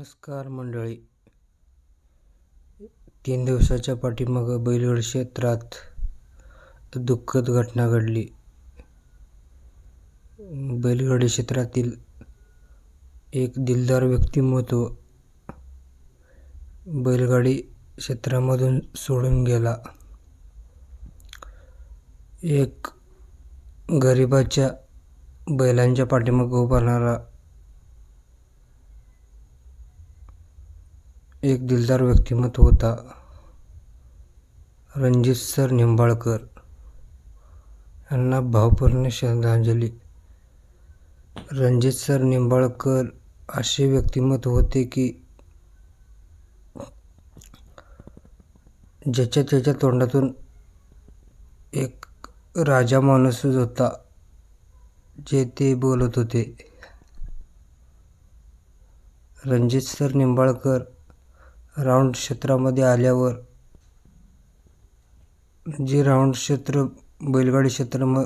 नमस्कार मंडळी. तीन दिवसाच्या पाठीमागं बैलगाडी क्षेत्रात दुःखद घटना घडली. बैलगाडी क्षेत्रातील एक दिलदार व्यक्तिमत्व बैलगाडी क्षेत्रामधून सोडून गेला. एक गरिबाच्या बैलांच्या पाठीमागं उभा एक दिलदार व्यक्तिमत्व होता. रणजित सर निंबाळकर यांना भावपूर्ण श्रद्धांजली. रणजित सर निंबाळकर असे व्यक्तिमत्व होते की ज्याच्या त्याच्या तोंडातून एक राजा माणूसच होता जे ते बोलत होते. रणजित सर निंबाळकर राऊंड क्षेत्रामध्ये आल्यावर जे राऊंड क्षेत्र बैलगाडी क्षेत्र म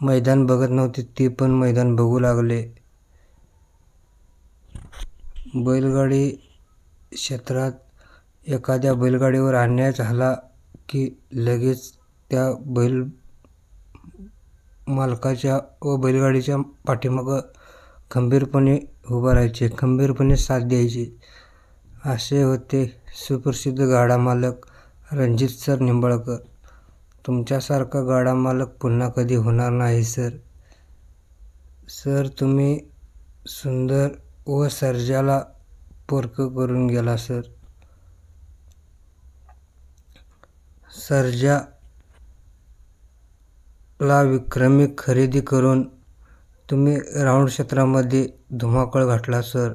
मैदान बघत नव्हते ते पण मैदान बघू लागले. बैलगाडी क्षेत्रात एखाद्या बैलगाडीवर अन्याय झाला की लगेच त्या बैल मालकाच्या व बैलगाडीच्या पाठीमागं खंबीरपणे उभं राहायचे. खंबीरपणे साथ द्यायचे. असे होते. सुप्रसिद्ध गाडा मालक रणजित सर निंबाळकर. तुमच्यासारखा गाडा मालक पुन्हा कधी होणार नाही सर. सर तुम्ही सुंदर व सर्जाला पोरकं करून गेला सर. सर्जाला विक्रमी खरेदी करून तुम्ही राऊंड क्षेत्रामध्ये धुमाकूळ घातला सर.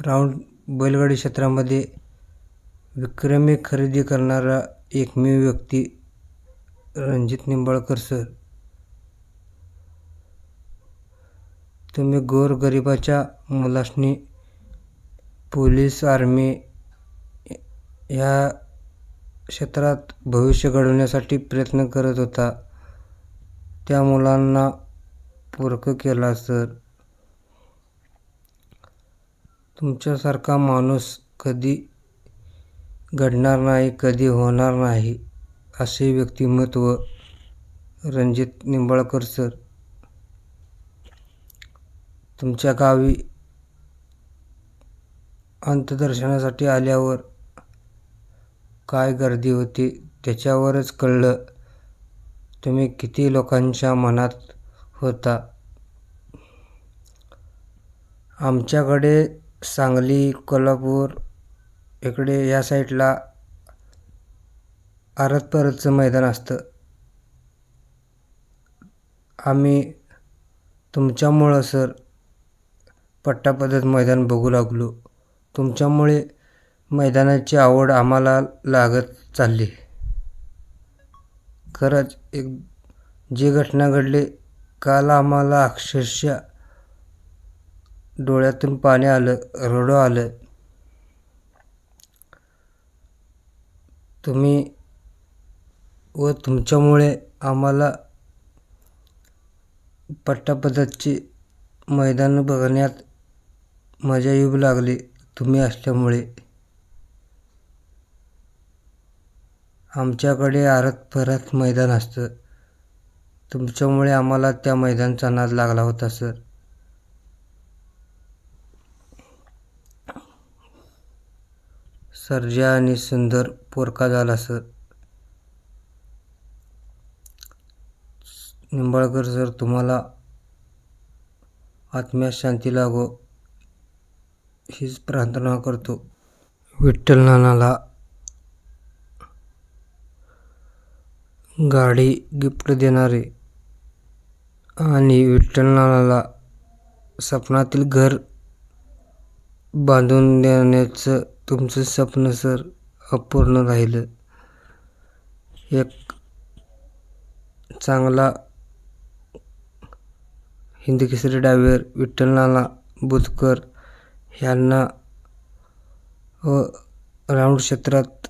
राऊंड बैलगाडी क्षेत्रामध्ये विक्रमी खरेदी करणारा एकमेव व्यक्ती रणजित निंबाळकर सर. तुम्ही गोरगरिबाच्या मुलासनी पोलीस आर्मी ह्या क्षेत्रात भविष्य घडवण्यासाठी प्रयत्न करत होता. त्या मुलांना पोरकं केला सर. तुमच्यासारखा माणूस कधी घडणार नाही कधी होणार नाही असे व्यक्तिमत्व रणजित निंबाळकर सर. तुमच्या गावी अंतदर्शनासाठी आल्यावर काय गर्दी होती त्याच्यावरच कळलं. तुम्ही किती लोकांच्या मनात होता? आमच्याकडे सांगली कोल्हापूर इकडे या साईडला आरत परतचं मैदान असतं. आम्ही तुमच्यामुळं सर पट्टापद्धत मैदान बघू लागलो. तुमच्यामुळे मैदानाची आवड आम्हाला लागत चालली. खरंच एक जी घटना घडली काल आम्हाला अक्षरशः डोळ्यातून पाणी आलं रडू आलं. तुम्ही व तुमच्यामुळे आम्हाला पट्टापद्धतची मैदान बघण्यात मजा येऊ लागली. तुम्ही असल्यामुळे आमच्याकडे आरत परत मैदान असतं. तुमच्यामुळे आम्हाला त्या मैदानचा नाद लागला होता सर. सर्जा आणि सुंदर पोरका झाला सर. निंबाळकर सर तुम्हाला आत्म्या शांती लागो हीच प्रार्थना करतो. विठ्ठल नानाला गाडी गिफ्ट देणारे आणि विठ्ठल नानाला स्वप्नातील घर बांधून देण्याचं तुमचं स्वप्न सर अपूर्ण राहिलं. एक चांगला हिंदी केसरी डायव्हर विठ्ठल नाना बुधकर ह्यांना व राऊंड क्षेत्रात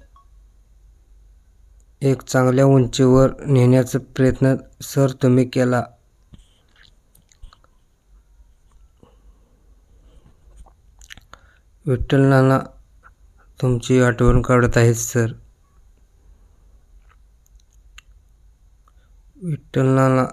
एक चांगल्या उंचीवर नेण्याचा प्रयत्न सर तुम्ही केला. विठ्ठल नाना तुमची आठवण काढत आहेत सर. विठ्ठल नाना